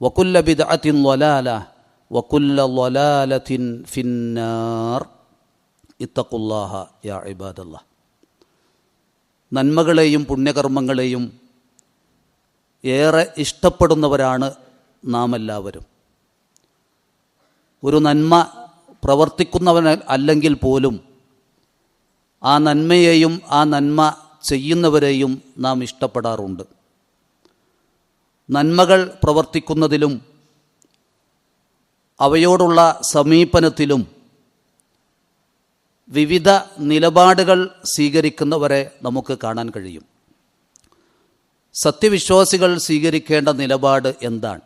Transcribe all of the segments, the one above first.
وكل بدعة ضلالة وكل ضلالة في النار. اتقوا ഫിന്നാർ يا യാ الله. നന്മകളെയും പുണ്യകർമ്മങ്ങളെയും ഏറെ ഇഷ്ടപ്പെടുന്നവരാണ് നാം എല്ലാവരും ഒരു നന്മ പ്രവർത്തിക്കുന്നവൻ അല്ലെങ്കിൽ പോലും ആ നന്മയെയും ആ നന്മ ചെയ്യുന്നവരെയും നാം ഇഷ്ടപ്പെടാറുണ്ട്. നന്മകൾ പ്രവർത്തിക്കുന്നതിലും അവയോടുള്ള സമീപനത്തിലും വിവിധ നിലപാടുകൾ സ്വീകരിക്കുന്നവരെ നമുക്ക് കാണാൻ കഴിയും. സത്യവിശ്വാസികൾ സ്വീകരിക്കേണ്ട നിലപാട് എന്താണ്?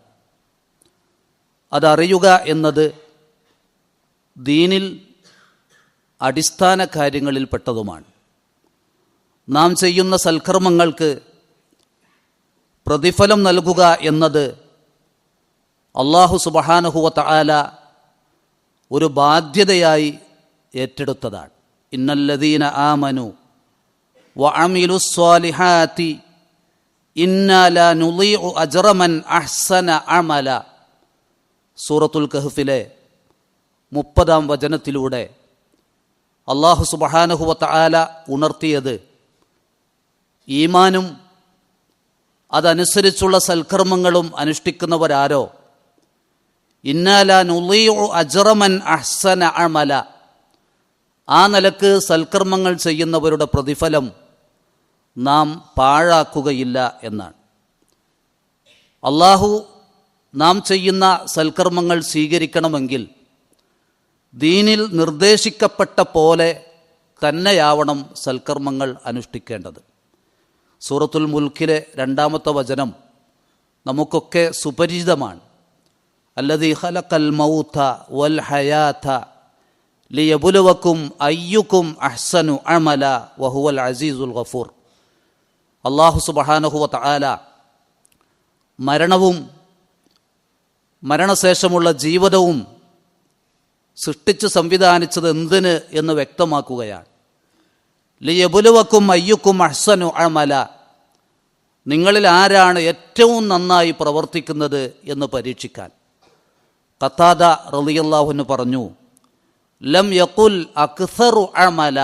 അതറിയുക എന്നത് ദീനിൽ അടിസ്ഥാന കാര്യങ്ങളിൽപ്പെട്ടതുമാണ്. നാം ചെയ്യുന്ന സൽക്കർമ്മങ്ങൾക്ക് പ്രതിഫലം നൽകുക എന്നത് അള്ളാഹു സുബഹാനുഹുവ തആല ഒരു ബാധ്യതയായി ഏറ്റെടുത്തതാണ്. ഇന്നല്ലദീന ആമനു വ അമിലു സ്വാലിഹാത്തി അജ്റമൻ അഹ്സന അമല. സൂറത്തുൽ കഹ്ഫിലെ മുപ്പതാം വചനത്തിലൂടെ അള്ളാഹു സുബഹാനുഹുവത്ത ആല ഉണർത്തിയത് ഈമാനും അതനുസരിച്ചുള്ള സൽക്കർമ്മങ്ങളും അനുഷ്ഠിക്കുന്നവരാരോ? ഇന്നാല അഹ്സന അമല. ആ നിലയ്ക്ക് സൽക്കർമ്മങ്ങൾ ചെയ്യുന്നവരുടെ പ്രതിഫലം നാം പാഴാക്കുകയില്ല എന്നാണ്. അള്ളാഹു നാം ചെയ്യുന്ന സൽക്കർമ്മങ്ങൾ സ്വീകരിക്കണമെങ്കിൽ ദീനിൽ നിർദ്ദേശിക്കപ്പെട്ട പോലെ തന്നെയാവണം സൽക്കർമ്മങ്ങൾ അനുഷ്ഠിക്കേണ്ടത്. സൂറത്തുൽ മുൽക്കിലെ രണ്ടാമത്തെ വചനം നമുക്കൊക്കെ സുപരിചിതമാണ്. അല്ലതി ഹലക്കൽ മൗത്ത വൽ ഹയാത്ത ലിയബുലുവക്കും അയ്യുക്കും അഹ്സനു അമല വഹുവൽ അസീസുൽ ഗഫൂർ. അള്ളാഹു സുബഹാനഹുവ തആല മരണവും മരണശേഷമുള്ള ജീവിതവും സൃഷ്ടിച്ച് സംവിധാനിച്ചത് എന്തിന് എന്ന് വ്യക്തമാക്കുകയാണ്. ലിയബുലുവക്കും അയ്യുക്കും അഹ്സനു അമല. നിങ്ങളിൽ ആരാണ് ഏറ്റവും നന്നായി പ്രവർത്തിക്കുന്നത് എന്ന് പരീക്ഷിക്കാൻ. കത്താദ റലിയല്ലാഹുന് പറഞ്ഞു ലം യക്കുൽ അക്സറു അമല.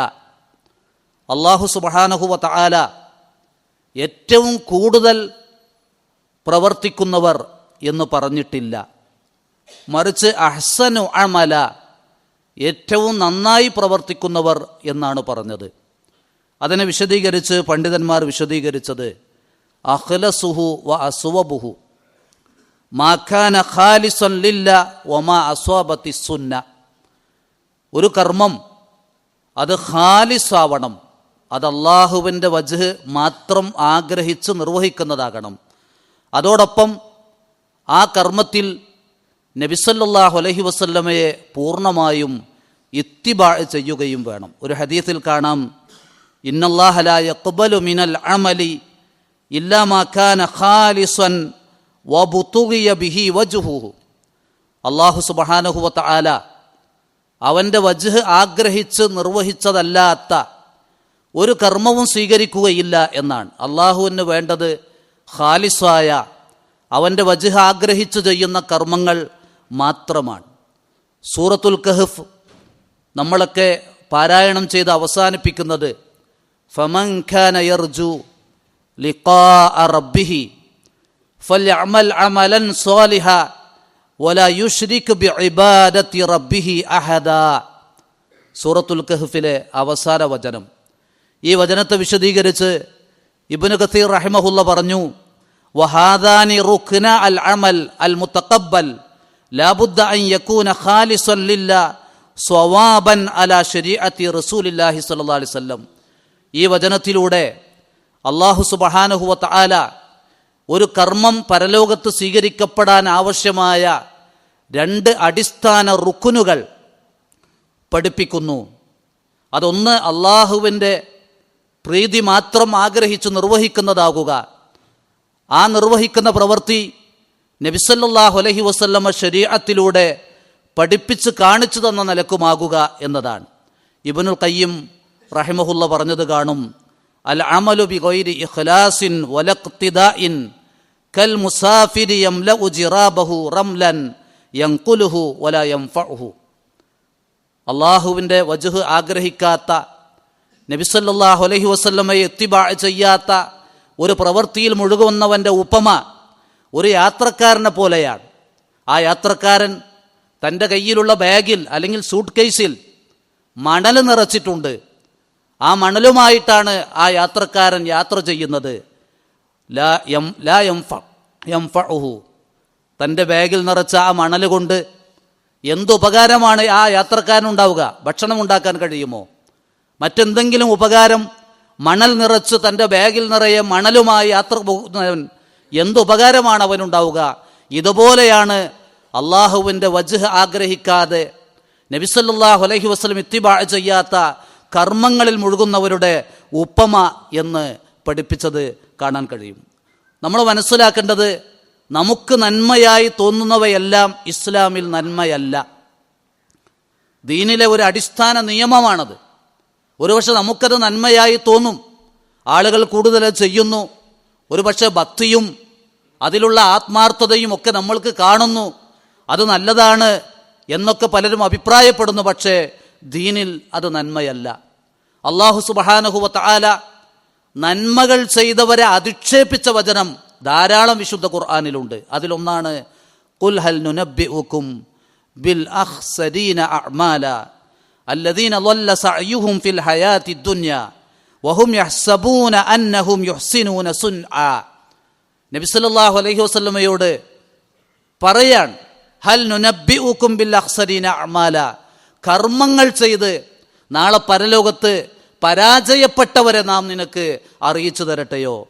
അള്ളാഹു സുബാനഹുവ താല ഏറ്റവും കൂടുതൽ പ്രവർത്തിക്കുന്നവർ എന്ന് പറഞ്ഞിട്ടില്ല. മറിച്ച് അഹ്സനു അമല ഏറ്റവും നന്നായി പ്രവർത്തിക്കുന്നവർ എന്നാണ് പറഞ്ഞത്. അതിനെ വിശദീകരിച്ച് പണ്ഡിതന്മാർ വിശദീകരിച്ചത് അഖ്ലസുഹു വ അസുവബുഹു. മാഖാന ഖാലിസൻ ലില്ല ഒമാ അസ്വാബത്തി സുന്ന. ഒരു കർമ്മം അത് ഖാലിസാവണം. അത് അള്ളാഹുവിന്റെ വജ് മാത്രം ആഗ്രഹിച്ച് നിർവഹിക്കുന്നതാകണം. അതോടൊപ്പം ആ കർമ്മത്തിൽ നബിസല്ലാഹു അലഹി വസല്ലമയെ പൂർണമായും ഇത്തിബാ ചെയ്യുകയും വേണം. ഒരു ഹദീസിൽ കാണാം ഇന്നല്ലാഹല യക്ബലു മിനൽ അമലി കാന ഖാലിസൻ വബുത്തുകിയ ബിഹി വജുഹു അള്ളാഹു സുബ്ഹാനഹു വതആല അവന്റെ വജ്ഹ് ആഗ്രഹിച്ച് നിർവഹിച്ചതല്ലാത്ത ഒരു കർമ്മവും സ്വീകരിക്കുകയില്ല എന്നാണ്. അള്ളാഹുവിന് വേണ്ടത് ഖാലിസായ അവന്റെ വജ്ഹ് ആഗ്രഹിച്ച് ചെയ്യുന്ന കർമ്മങ്ങൾ മാത്രമാണ്. സൂറത്തുൽ കഹഫ് നമ്മളൊക്കെ പാരായണം ചെയ്ത് അവസാനിപ്പിക്കുന്നത് ഫമൻ ഖാന യർജു ലിഖാ റബ്ബിഹി ഫൽയഅമൽ അമലൻ സ്വാലിഹ വല യുഷ്രിക് ബിഇബാദത്തി റബ്ബിഹി അഹദ. സൂറത്തുൽ കഹഫിലെ അവസാന വചനം. ഈ വചനത്തെ വിശദീകരിച്ച് ഇബ്നു കസീർ റഹിമഹുല്ല പറഞ്ഞു വഹാദാനി റുഖ്ന അൽ അമൽ അൽ മുത്തഖബ്ബൽ. ലാബുദ്ദ അൻ യകൂന ഖാലിസൻ ലില്ല സ്വവാബൻ അല ശരീഅത്തി റസൂലില്ലാഹി സ്വല്ലല്ലാഹി അലൈഹി വസല്ലം. ഈ വചനത്തിലൂടെ അള്ളാഹു സുബ്ഹാനഹു വ തആല ഒരു കർമ്മം പരലോകത്ത് സ്വീകരിക്കപ്പെടാൻ ആവശ്യമായ രണ്ട് അടിസ്ഥാന റുക്കുനുകൾ പഠിപ്പിക്കുന്നു. അതൊന്ന് അള്ളാഹുവിന്റെ പ്രീതി മാത്രം ആഗ്രഹിച്ച് നിർവഹിക്കുന്നതാകുക. ആ നിർവഹിക്കുന്ന പ്രവൃത്തി നബിസല്ലാഹു അലഹി വസ്ല്ലമ്മ ശരീരത്തിലൂടെ പഠിപ്പിച്ച് കാണിച്ചു തന്ന നിലക്കുമാകുക എന്നതാണ്. ഇബനുൽ കയ്യം റഹിമഹുല്ല പറഞ്ഞത് കാണും. അൽ അമലു ബി ഗൈരി ഇഖ്ലാസിൻ വലഖ്തിദാഇൻ കൽ മുസാഫിരി യംലഉ ജിറാബഹു റംലൻ യൻഖുലുഹു വല യൻഫഉഹു അള്ളാഹുവിന്റെ വജുഹ് ആഗ്രഹിക്കാത്ത നബിസല്ലാഹു അലഹി വസ്ല്ലമയെ എത്തിബാ ചെയ്യാത്ത ഒരു പ്രവൃത്തിയിൽ മുഴുകുന്നവന്റെ ഉപമ ഒരു യാത്രക്കാരനെ പോലെയാണ്. ആ യാത്രക്കാരൻ തന്റെ കയ്യിലുള്ള ബാഗിൽ അല്ലെങ്കിൽ സൂട്ട് കേസിൽ മണൽ നിറച്ചിട്ടുണ്ട്. ആ മണലുമായിട്ടാണ് ആ യാത്രക്കാരൻ യാത്ര ചെയ്യുന്നത്. ലാ എം ലാ യംഫ യംഫഉഹു. തന്റെ ബാഗിൽ നിറച്ച ആ മണൽ കൊണ്ട് എന്തുപകാരമാണ് ആ യാത്രക്കാരനുണ്ടാവുക? ഭക്ഷണം ഉണ്ടാക്കാൻ കഴിയുമോ? മറ്റെന്തെങ്കിലും ഉപകാരം? മണൽ നിറച്ച് തന്റെ ബാഗിൽ നിറയെ മണലുമായി യാത്ര പോകുന്നവൻ എന്തുപകാരമാണ് അവനുണ്ടാവുക? ഇതുപോലെയാണ് അള്ളാഹുവിന്റെ വജ്ഹ് ആഗ്രഹിക്കാതെ നബിസല്ലാഹു അലഹി വസ്ലം ഇത്തിബാ ചെയ്യാത്ത കർമ്മങ്ങളിൽ മുഴുകുന്നവരുടെ ഉപമ എന്ന് പഠിപ്പിച്ചത് കാണാൻ കഴിയും. നമ്മൾ മനസ്സിലാക്കേണ്ടത് നമുക്ക് നന്മയായി തോന്നുന്നവയെല്ലാം ഇസ്ലാമിൽ നന്മയല്ല. ദീനിലെ ഒരു അടിസ്ഥാന നിയമമാണത്. ഒരുപക്ഷെ നമുക്കത് നന്മയായി തോന്നും. ആളുകൾ കൂടുതൽ ചെയ്യുന്നു. ഒരുപക്ഷെ ഭക്തിയും അതിലുള്ള ആത്മാർത്ഥതയും ഒക്കെ നമ്മൾക്ക് കാണുന്നു. അത് നല്ലതാണ് എന്നൊക്കെ പലരും അഭിപ്രായപ്പെടുന്നു. പക്ഷേ ദീനിൽ അത് നന്മയല്ല. അള്ളാഹു സുബഹാനഹുവത്ത ആല നന്മകൾ ചെയ്തവരെ അധിക്ഷേപിച്ച വചനം ധാരാളം വിശുദ്ധ ഖുർആാനിലുണ്ട്. അതിലൊന്നാണ് കുൽഹൽ നുനബി ഉക്കും ബിൽ അഹ്സരീന അഅ്മാല അല്ലദീന ضل സഅയുഹും ഫിൽ ഹയാത്തി ദുനിയ വഹും യഹ്സബൂന അന്നഹും യുഹ്സിനൂന സുൻആ. നബി സല്ലല്ലാഹു അലൈഹി വസല്ലമയോട് പറയാൻ ഹൽ നുനബ്ബിഉക്കും ബിൽ അഹ്സരീന അഅ്മാല. കർമ്മങ്ങൾ ചെയ്ത് നാളെ പരലോകത്ത് പരാജയപ്പെട്ടവരെ നാം നിനക്ക് അറിയിച്ചു തരട്ടെയോ?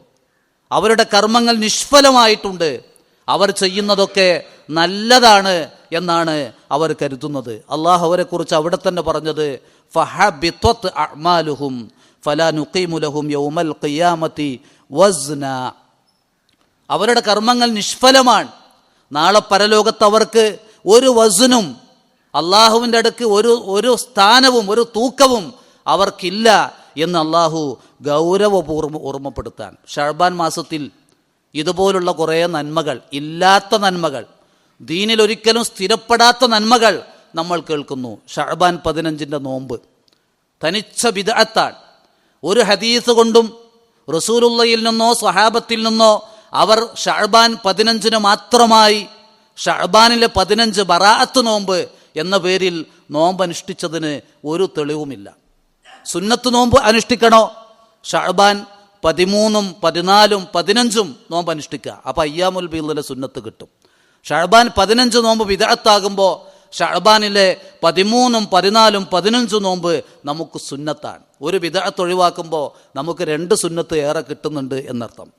അവരുടെ കർമ്മങ്ങൾ നിഷ്ഫലമായിട്ടുണ്ട്. അവർ ചെയ്യുന്നതൊക്കെ നല്ലതാണ് എന്നാണ് അവർ കരുതുന്നത്. അള്ളാഹു അവരെക്കുറിച്ച് അവിടെ തന്നെ പറഞ്ഞത് ഫഹബിത്വത്ത് അമാലുഹും ഫലാ നുഖീമുലഹും യൗമൽ ഖിയാമത്തി വസ്ന. അവരുടെ കർമ്മങ്ങൾ നിഷ്ഫലമാണ്. നാളെ പരലോകത്ത് അവർക്ക് ഒരു വസുനും അള്ളാഹുവിന്റെ അടുക്ക് ഒരു ഒരു സ്ഥാനവും ഒരു തൂക്കവും അവർക്കില്ല എന്ന് അള്ളാഹു ഗൗരവപൂർവം ഓർമ്മപ്പെടുത്താൻ. ഷർബാൻ മാസത്തിൽ ഇതുപോലുള്ള കുറേ നന്മകൾ ഇല്ലാത്ത നന്മകൾ ദീനിൽ ഒരിക്കലും സ്ഥിരപ്പെടാത്ത നന്മകൾ നമ്മൾ കേൾക്കുന്നു. ഷഹബാൻ പതിനഞ്ചിന്റെ നോമ്പ്. തനിച്ച വിദഗ്ധാൻ ഒരു ഹദീസ് കൊണ്ടും റസൂലുള്ളയിൽ നിന്നോ സ്വഹാബത്തിൽ നിന്നോ അവർ ഷഹബാൻ പതിനഞ്ചിന് മാത്രമായി ഷഹബാനിലെ പതിനഞ്ച് ബറാഅത്ത് നോമ്പ് എന്ന പേരിൽ നോമ്പ് അനുഷ്ഠിച്ചതിന് ഒരു തെളിവുമില്ല. സുന്നത്ത് നോമ്പ് അനുഷ്ഠിക്കണോ? ഷഹബാൻ പതിമൂന്നും പതിനാലും പതിനഞ്ചും നോമ്പ് അനുഷ്ഠിക്കുക. അപ്പം അയ്യാമുൽ ബീദിലെ സുന്നത്ത് കിട്ടും. ഷഹബാൻ പതിനഞ്ച് നോമ്പ് വിദഗത്താകുമ്പോൾ ഷഹബാനിലെ പതിമൂന്നും പതിനാലും പതിനഞ്ചും നോമ്പ് നമുക്ക് സുന്നത്താണ്. ഒരു വിദഗത്ത് ഒഴിവാക്കുമ്പോൾ നമുക്ക് രണ്ട് സുന്നത്ത് ഏറെ കിട്ടുന്നുണ്ട് എന്നർത്ഥം.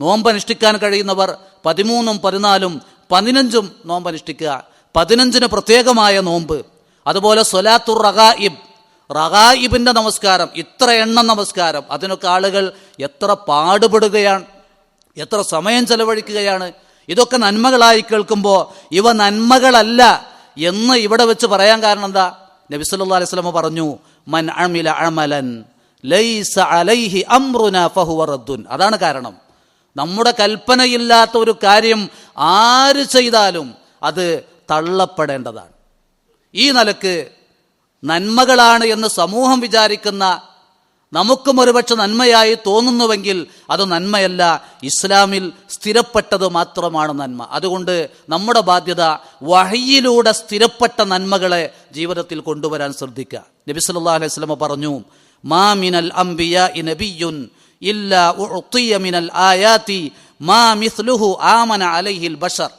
നോമ്പ് അനുഷ്ഠിക്കാൻ കഴിയുന്നവർ പതിമൂന്നും പതിനാലും പതിനഞ്ചും നോമ്പ് അനുഷ്ഠിക്കുക. പതിനഞ്ചിന് പ്രത്യേകമായ നോമ്പ്. അതുപോലെ സൊലാത്തുർ റഗായിബ് റഗായിബിന്റെ നമസ്കാരം ഇത്ര എണ്ണം നമസ്കാരം. അതിനൊക്കെ ആളുകൾ എത്ര പാടുപെടുകയാണ് എത്ര സമയം ചെലവഴിക്കുകയാണ്. ഇതൊക്കെ നന്മകളായി കേൾക്കുമ്പോൾ ഇവ നന്മകളല്ല എന്ന് ഇവിടെ വെച്ച് പറയാൻ കാരണം എന്താ? നബി സല്ലല്ലാഹു അലൈഹി വസല്ലം പറഞ്ഞു മൻ അമില അമലൻ ലൈസ അലൈഹി അംറുന ഫഹുവ റദ്ദുൻ. അതാണ് കാരണം. നമ്മുടെ കൽപ്പനയില്ലാത്ത ഒരു കാര്യം ആര് ചെയ്താലും അത് തള്ളപ്പെടേണ്ടതാണ്. ഈ നിലയ്ക്ക് നന്മകളാണ് എന്ന് സമൂഹം വിചാരിക്കുന്ന നമുക്കും ഒരുപക്ഷെ നന്മയായി തോന്നുന്നുവെങ്കിൽ അത് നന്മയല്ല. ഇസ്ലാമിൽ സ്ഥിരപ്പെട്ടത് മാത്രമാണ് നന്മ. അതുകൊണ്ട് നമ്മുടെ ബാധ്യത വഹയിലൂടെ സ്ഥിരപ്പെട്ട നന്മകളെ ജീവിതത്തിൽ കൊണ്ടുവരാൻ ശ്രദ്ധിക്കുക. നബി സല്ലല്ലാഹു അലൈഹി സ്വലമ പറഞ്ഞു മാമിനൽ അംബിയ നബിയുൻ ഇല്ലാ മിനൽ ആയാതി മാ മിസ്ലുഹു ആമന അലൈഹിൽ ബഷർ.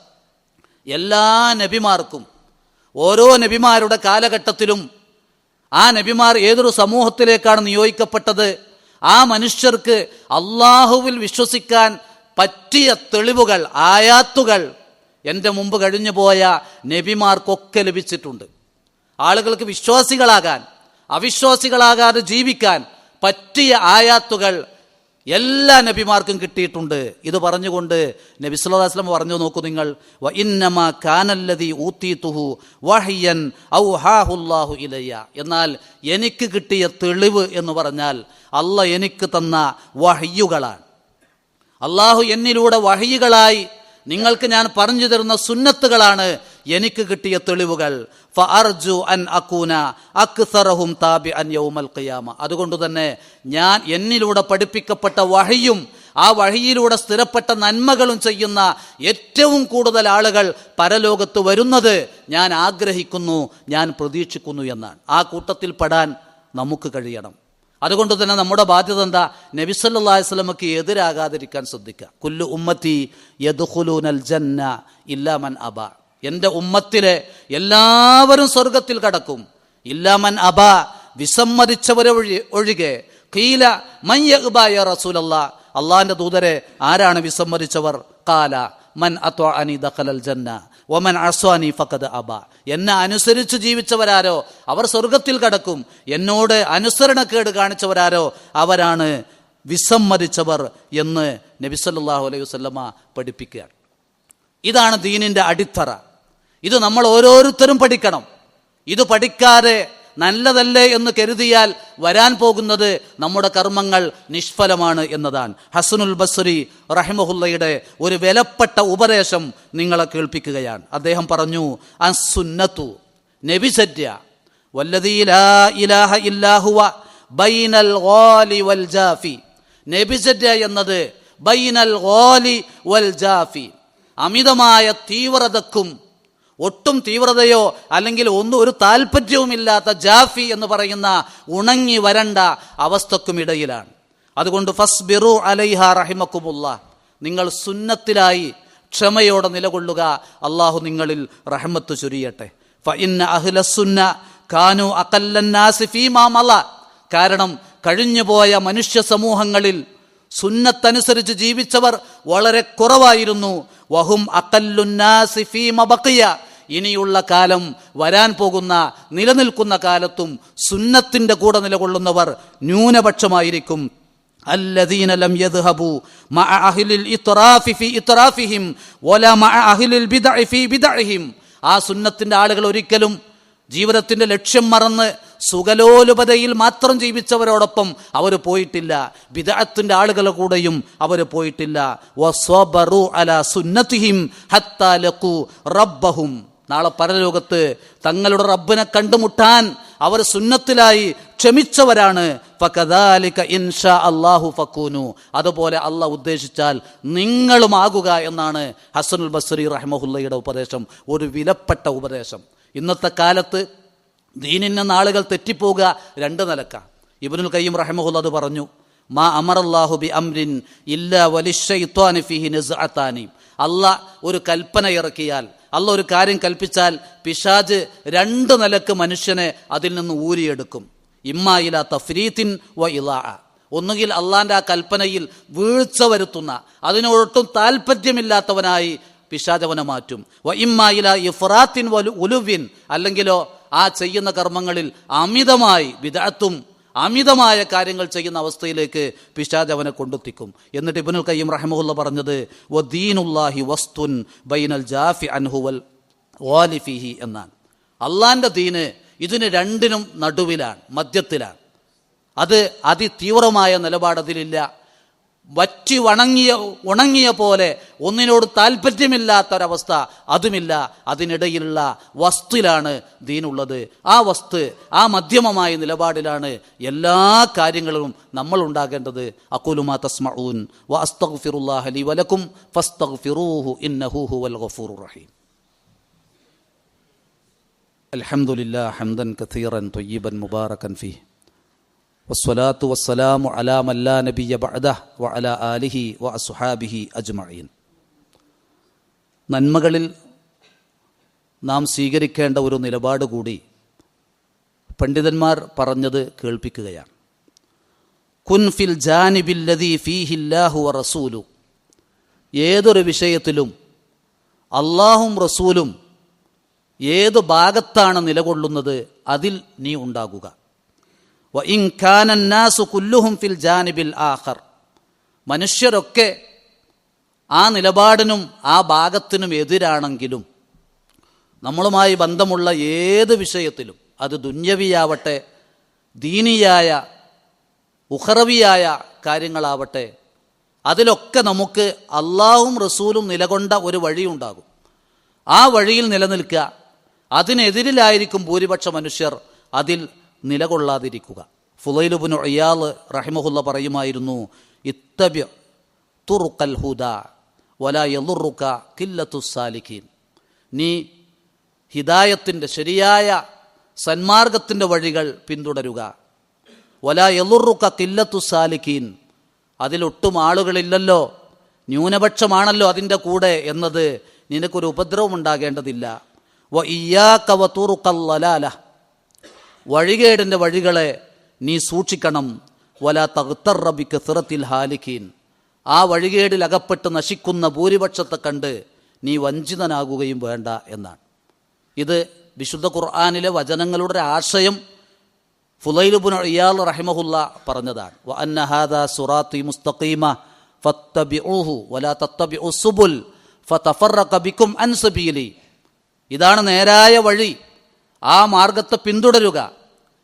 എല്ലാ നബിമാർക്കും ഓരോ നബിമാരുടെ കാലഘട്ടത്തിലും ആ നബിമാർ ഏതൊരു സമൂഹത്തിലേക്കാണ് നിയോഗിക്കപ്പെട്ടത്? ആ മനുഷ്യർക്ക് അള്ളാഹുവിൽ വിശ്വസിക്കാൻ പറ്റിയ തെളിവുകൾ ആയാത്തുകൾ എന്റെ മുമ്പ് കഴിഞ്ഞു പോയ നബിമാർക്കൊക്കെ ലഭിച്ചിട്ടുണ്ട്. ആളുകൾക്ക് വിശ്വാസികളാകാൻ അവിശ്വാസികളാകാതെ ജീവിക്കാൻ പറ്റിയ ആയാത്തുകൾ എല്ലാ നബിമാർക്കും കിട്ടിയിട്ടുണ്ട്. ഇത് പറഞ്ഞുകൊണ്ട് നബി വസല്ലം പറഞ്ഞു നോക്കൂ നിങ്ങൾ. വ ഔഹാഹുല്ലാഹു ഇലയ്യ. എന്നാൽ എനിക്ക് കിട്ടിയ തെളിവ് എന്ന് പറഞ്ഞാൽ അല്ല എനിക്ക് തന്ന വഹയ്യുകളാണ്. അള്ളാഹു എന്നിലൂടെ വഹിയുകളായി നിങ്ങൾക്ക് ഞാൻ പറഞ്ഞു തരുന്ന സുന്നത്തുകളാണ്. എനിക്ക് കിട്ടിയ തെളിവുകൾ അൻ അക്സറഹും യൗമൽ ഖിയാമ. അതുകൊണ്ട് തന്നെ ഞാൻ എന്നിലൂടെ പഠിപ്പിക്കപ്പെട്ട വഴിയും ആ വഴിയിലൂടെ സ്ഥിരപ്പെട്ട നന്മകളും ചെയ്യുന്ന ഏറ്റവും കൂടുതൽ ആളുകൾ പരലോകത്ത് വരുന്നത് ഞാൻ ആഗ്രഹിക്കുന്നു ഞാൻ പ്രതീക്ഷിക്കുന്നു എന്നാണ്. ആ കൂട്ടത്തിൽ പെടാൻ നമുക്ക് കഴിയണം. അതുകൊണ്ട് തന്നെ നമ്മുടെ ബാധ്യത എന്താ? നബിസല്ലാഹു വസ്ലമക്ക് എതിരാകാതിരിക്കാൻ ശ്രദ്ധിക്കുക. കുല്ലു ഉമ്മത്തി യദുഹുലൂനൽ ജന്ന ഇല്ലാമൻ അബ. എന്റെ ഉമ്മത്തിലെ എല്ലാവരും സ്വർഗത്തിൽ കടക്കും. ഇല്ലാമൻ അബ വിസമ്മതിച്ചവരെ ഒഴി ഒഴികെ. കീല മയ്യബായ റസൂലല്ല. അള്ളാഹിന്റെ ദൂതരെ ആരാണ് വിസമ്മതിച്ചവർ? കാല മൻ അനി ദഖലൽ ജന്ന ഒമൻ അസ്വാനി ഫക്കത് അബ. എന്നെ അനുസരിച്ച് ജീവിച്ചവരാരോ? അവർ സ്വർഗത്തിൽ കടക്കും. എന്നോട് അനുസരണക്കേട് കാണിച്ചവരാരോ? അവരാണ് വിസമ്മതിച്ചവർ എന്ന് നബിസല്ലാഹു അലൈഹി വസ്ലമ പഠിപ്പിക്കുകയാണ്. ഇതാണ് ദീനിന്റെ അടിത്തറ. ഇത് നമ്മൾ ഓരോരുത്തരും പഠിക്കണം. ഇത് പഠിക്കാതെ നല്ലതല്ലേ എന്ന് കരുതിയാൽ വരാൻ പോകുന്നത് നമ്മുടെ കർമ്മങ്ങൾ നിഷ്ഫലമാണ് എന്നതാണ്. ഹസനുൽ ബസ്രി റഹിമഹുല്ലയുടെ ഒരു വിലപ്പെട്ട ഉപദേശം നിങ്ങളെ കേൾപ്പിക്കുകയാണ്. അദ്ദേഹം പറഞ്ഞു അസുന്നത്തു ഇല്ലാഹുവ ബൈനൽ ഗാലി വൽ ജാഫി. നബിസര്യ എന്നത് ബൈനൽ ഗാലി വൽ ജാഫി. അമിതമായ തീവ്രതക്കും ഒട്ടും തീവ്രതയോ അല്ലെങ്കിൽ ഒന്നും ഒരു താല്പര്യവുമില്ലാത്ത ജാഫി എന്ന് പറയുന്ന ഉണങ്ങി വരണ്ട അവസ്ഥക്കും ഇടയിലാണ്. അതുകൊണ്ട് ഫസ്ബിറു അലൈഹ റഹിമക്കുമുള്ള നിങ്ങൾ സുന്നത്തിലായി ക്ഷമയോടെ നിലകൊള്ളുക അള്ളാഹു നിങ്ങളിൽ റഹ്മത്ത് ചുരിയട്ടെ. ഫഇന്ന അഹ്ലസുന്ന കാനു കാരണം കഴിഞ്ഞുപോയ മനുഷ്യ സമൂഹങ്ങളിൽ സുന്നത്തനുസരിച്ച് ജീവിച്ചവർ വളരെ കുറവായിരുന്നു. വഹും അക്കല്ലുന്നാസി ഫീമ ബഖിയ. ഇനിയുള്ള കാലം വരാൻ പോകുന്ന നിലനിൽക്കുന്ന കാലത്തും സുന്നത്തിന്റെ കൂടെ നിലകൊള്ളുന്നവർ ന്യൂനപക്ഷമായിരിക്കും الذين لم يذهبوا مع أهل الإطراف في إطرافهم ولا مع أهل البدع في بدعهم ആ സുന്നത്തിന്റെ ആളുകൾ ഒരിക്കലും ജീവിതത്തിന്റെ ലക്ഷ്യം മറന്ന് സുഖലോലുപതയിൽ മാത്രം ജീവിച്ചവരോടൊപ്പം അവർ പോയിട്ടില്ല വിദഗ്ധത്തിന്റെ ആളുകളുടെ കൂടെയും അവർ പോയിട്ടില്ല വസ്വബറു അല സുന്നത്തിഹിം ഹത്താ ലഖു റബ്ബഹും നാളെ പരലോകത്ത് തങ്ങളുടെ റബ്ബിനെ കണ്ടുമുട്ടാൻ അവർ സുന്നത്തിലായി ക്ഷമിച്ചവരാണ്. അല്ലാഹു ഫക്കൂനു അതുപോലെ അള്ളാഹ് ഉദ്ദേശിച്ചാൽ നിങ്ങളുമാകുക എന്നാണ് ഹസനുൽ ബസ്രി റഹ്മഹുല്ലയുടെ ഉപദേശം. ഒരു വിലപ്പെട്ട ഉപദേശം. ഇന്നത്തെ കാലത്ത് ദീനിന്ന നാളുകൾ തെറ്റിപ്പോവുക രണ്ട് നിലക്ക. ഇബ്നുൽ കയ്യും റഹ്മഹുല്ല അത് പറഞ്ഞു മാ അമറല്ലാഹു ബി അംരിൻ ഇല്ല വലിഷൈത്വാനി ഫിഹി നസ്അത്താനി. അല്ല ഒരു കൽപ്പന ഇറക്കിയാൽ അല്ല ഒരു കാര്യം കൽപ്പിച്ചാൽ പിശാജ് രണ്ട് നിലയ്ക്ക് മനുഷ്യനെ അതിൽ നിന്ന് ഊരിയെടുക്കും. ഇമ്മായില തഫ്രീത്തിൻ വ ഇലാ. ഒന്നുകിൽ അള്ളാന്റെ ആ കൽപ്പനയിൽ വീഴ്ച വരുത്തുന്ന അതിനൊട്ടും താല്പര്യമില്ലാത്തവനായി പിശാചവനെ മാറ്റും. വ ഇമ്മായില ഇഫ്രാത്തിൻ വലു ഉലുവിൻ അല്ലെങ്കിലോ ആ ചെയ്യുന്ന കർമ്മങ്ങളിൽ അമിതമായി വിദഗ്ധും അമിതമായ കാര്യങ്ങൾ ചെയ്യുന്ന അവസ്ഥയിലേക്ക് പിശാജ് അവനെ കൊണ്ടെത്തിക്കും. എന്നിട്ട് ഇബിനുൽ കയ്യം റഹമുല്ല പറഞ്ഞത് വദീനുല്ലാഹി വസ്തുൻ ബൈനൽ ജാഫി അൻഹുവൽ വാലിഫിഹി എന്നാണ്. അള്ളാന്റെ ദീന് ഇതിന് രണ്ടിനും നടുവിലാണ് മധ്യത്തിലാണ്. അത് അതിതീവ്രമായ നിലപാട് അതിലില്ല വറ്റി വണങ്ങിയ ഉണങ്ങിയ പോലെ ഒന്നിനോട് താല്പര്യമില്ലാത്തൊരവസ്ഥ അതുമില്ല അതിനിടയിലുള്ള വസ്തുവിലാണ് ദീനുള്ളത് ആ വസ്തു ആ മധ്യമമായ നിലപാടിലാണ് എല്ലാ കാര്യങ്ങളും നമ്മൾ ഉണ്ടാകേണ്ടത് അക്കുലുമാ തസ്മഊൻ വ അസ്തഗ്ഫിറുല്ലാഹ ലി വലക്കും ഫസ്തഗ്ഫിറൂഹു ഇന്നഹു ഹുവൽ ഗഫൂറുർ റഹീം الحمد لله حمدا كثيرا طيبا مباركا فيه വസ്വലാത്തു വസ്സലാമു അലാ മല്ലാ നബിയ ബഅദ വ അലാ ആലിഹി വ അസുഹാബിഹി അജ്മഈൻ. നന്മകളിൽ നാം സ്വീകരിക്കേണ്ട ഒരു നിലപാട് കൂടി പണ്ഡിതന്മാർ പറഞ്ഞത് കേൾപ്പിക്കുകയാണ്. കുൻ ഫിൽ ജാനിബില്ലതി ഫീഹില്ലാഹു വ റസൂലു. ഏതൊരു വിഷയത്തിലും അള്ളാഹും റസൂലും ഏത് ഭാഗത്താണ് നിലകൊള്ളുന്നത് അതിൽ നീ ഉണ്ടാകുക. ഫിൽ ജാനിബിൽ ആഖർ. മനുഷ്യരൊക്കെ ആ നിലപാടിനും ആ ഭാഗത്തിനും എതിരാണെങ്കിലും നമ്മളുമായി ബന്ധമുള്ള ഏത് വിഷയത്തിലും അത് ദുന്യവിയാവട്ടെ ദീനിയായ ഉഹറവിയായ കാര്യങ്ങളാവട്ടെ അതിലൊക്കെ നമുക്ക് അള്ളാഹും റസൂലും നിലകൊണ്ട ഒരു വഴിയുണ്ടാകും. ആ വഴിയിൽ നിലനിൽക്കുക അതിനെതിരിലായിരിക്കും ഭൂരിപക്ഷ മനുഷ്യർ അതിൽ നിലകൊള്ളാതിരിക്കുക. ഫുലൈലുബുൻ അയ്യാൾ റഹിമഹുല്ല പറയുമായിരുന്നു ഇത്തബ്യ തുറുക്കൽ ഹുദ വല യലുറുക്ക കില്ലത്തു സാലിഖീൻ. നീ ഹിദായത്തിന്റെ ശരിയായ സന്മാർഗത്തിന്റെ വഴികൾ പിന്തുടരുക. വല യലുറുക്ക കില്ലത്തു സാലിഖീൻ. അതിലൊട്ടും ആളുകളില്ലല്ലോ ന്യൂനപക്ഷമാണല്ലോ അതിന്റെ കൂടെ എന്നത് നിനക്കൊരു ഉപദ്രവം ഉണ്ടാകേണ്ടതില്ല വ ഇയാ കവ തൂറുക്കല്ലാല വഴികേടിന്റെ വഴികളെ നീ സൂക്ഷിക്കണം. വല തകുത്തറബിക്ക് സിറത്തിൽ ഹാലിക്കീൻ ആ വഴികേടിൽ അകപ്പെട്ട് നശിക്കുന്ന ഭൂരിപക്ഷത്തെ കണ്ട് നീ വഞ്ചിതനാകുകയും വേണ്ട എന്നാണ്. ഇത് വിശുദ്ധ ഖുർആാനിലെ വചനങ്ങളുടെ ആശയം ഫുലൈലുബുൻ ഇയാൽ റഹിമഹുല്ല പറഞ്ഞതാണ്. മുസ്തഖീമ വലാ തത്തബിഉ സുബുൽ ഫതഫറഖ അൻ സബീലി. ഇതാണ് നേരായ വഴി. ആ മാർഗത്തെ പിന്തുടരുക.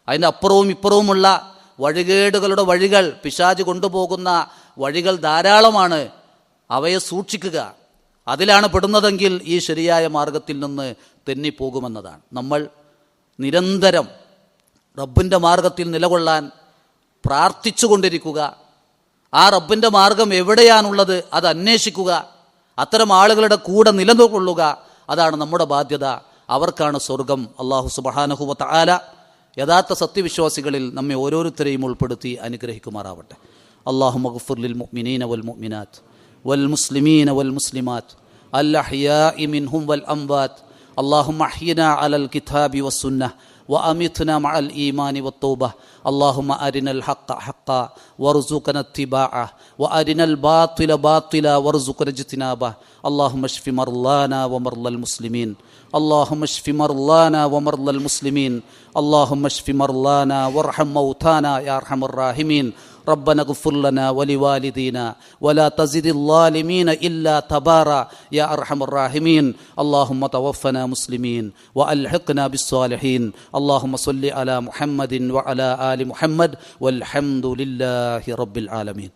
അതിന്റെ അപ്പുറവും ഇപ്പുറവുമുള്ള വഴികേടുകളുടെ വഴികൾ പിശാജ് കൊണ്ടുപോകുന്ന വഴികൾ ധാരാളമാണ്. അവയെ സൂക്ഷിക്കുക. അതിലാണ് പെടുന്നതെങ്കിൽ ഈ ശരിയായ മാർഗത്തിൽ നിന്ന് തെന്നിപ്പോകുമെന്നതാണ്. നമ്മൾ നിരന്തരം റബ്ബിന്റെ മാർഗത്തിൽ നിലകൊള്ളാൻ പ്രാർത്ഥിച്ചു കൊണ്ടിരിക്കുക ആ റബ്ബിന്റെ മാർഗം എവിടെയാണുള്ളത് അത് അന്വേഷിക്കുക. അത്തരം ആളുകളുടെ കൂടെ നിലനിൽക്കൊള്ളുക അതാണ് നമ്മുടെ ബാധ്യത. അവർക്കാണ് സ്വർഗം. അള്ളാഹു സുബഹാനഹുവ ആല യഥാർത്ഥ സത്യവിശ്വാസികളിൽ നമ്മെ ഓരോരുത്തരെയും ഉൾപ്പെടുത്തി അനുഗ്രഹിക്കുമാറാവട്ടെ. അള്ളാഹു മഗ്ഫുർലിൽ മുഅ്മിനീന വൽ മുഅ്മിനാത്ത് വൽ മുസ്ലിമീന വൽ മുസ്ലിമാത്ത് അൽ അഹ്യാഇ മിൻഹും വൽ അംവാത്ത്. അള്ളാഹു അഹ്യന അലൽ കിതാബി വസുന്ന وأمتنا مع الإيمان والتوبة. اللهم أرنا الحق حقا وارزقنا اتباعه وأرنا الباطل باطلا وارزقنا اجتنابه. اللهم اشف مرضانا ومرضى المسلمين. اللهم اشف مرضانا ومرضى المسلمين. اللهم اشف مرضانا وارحم موتانا يا أرحم الراحمين. ربنا اغفر لنا ولوالدينا ولا تزد الظالمين إلا تبارا يا أرحم الراحمين. اللهم توفنا مسلمين وألحقنا بالصالحين. اللهم صل على محمد وعلى آل محمد والحمد لله رب العالمين.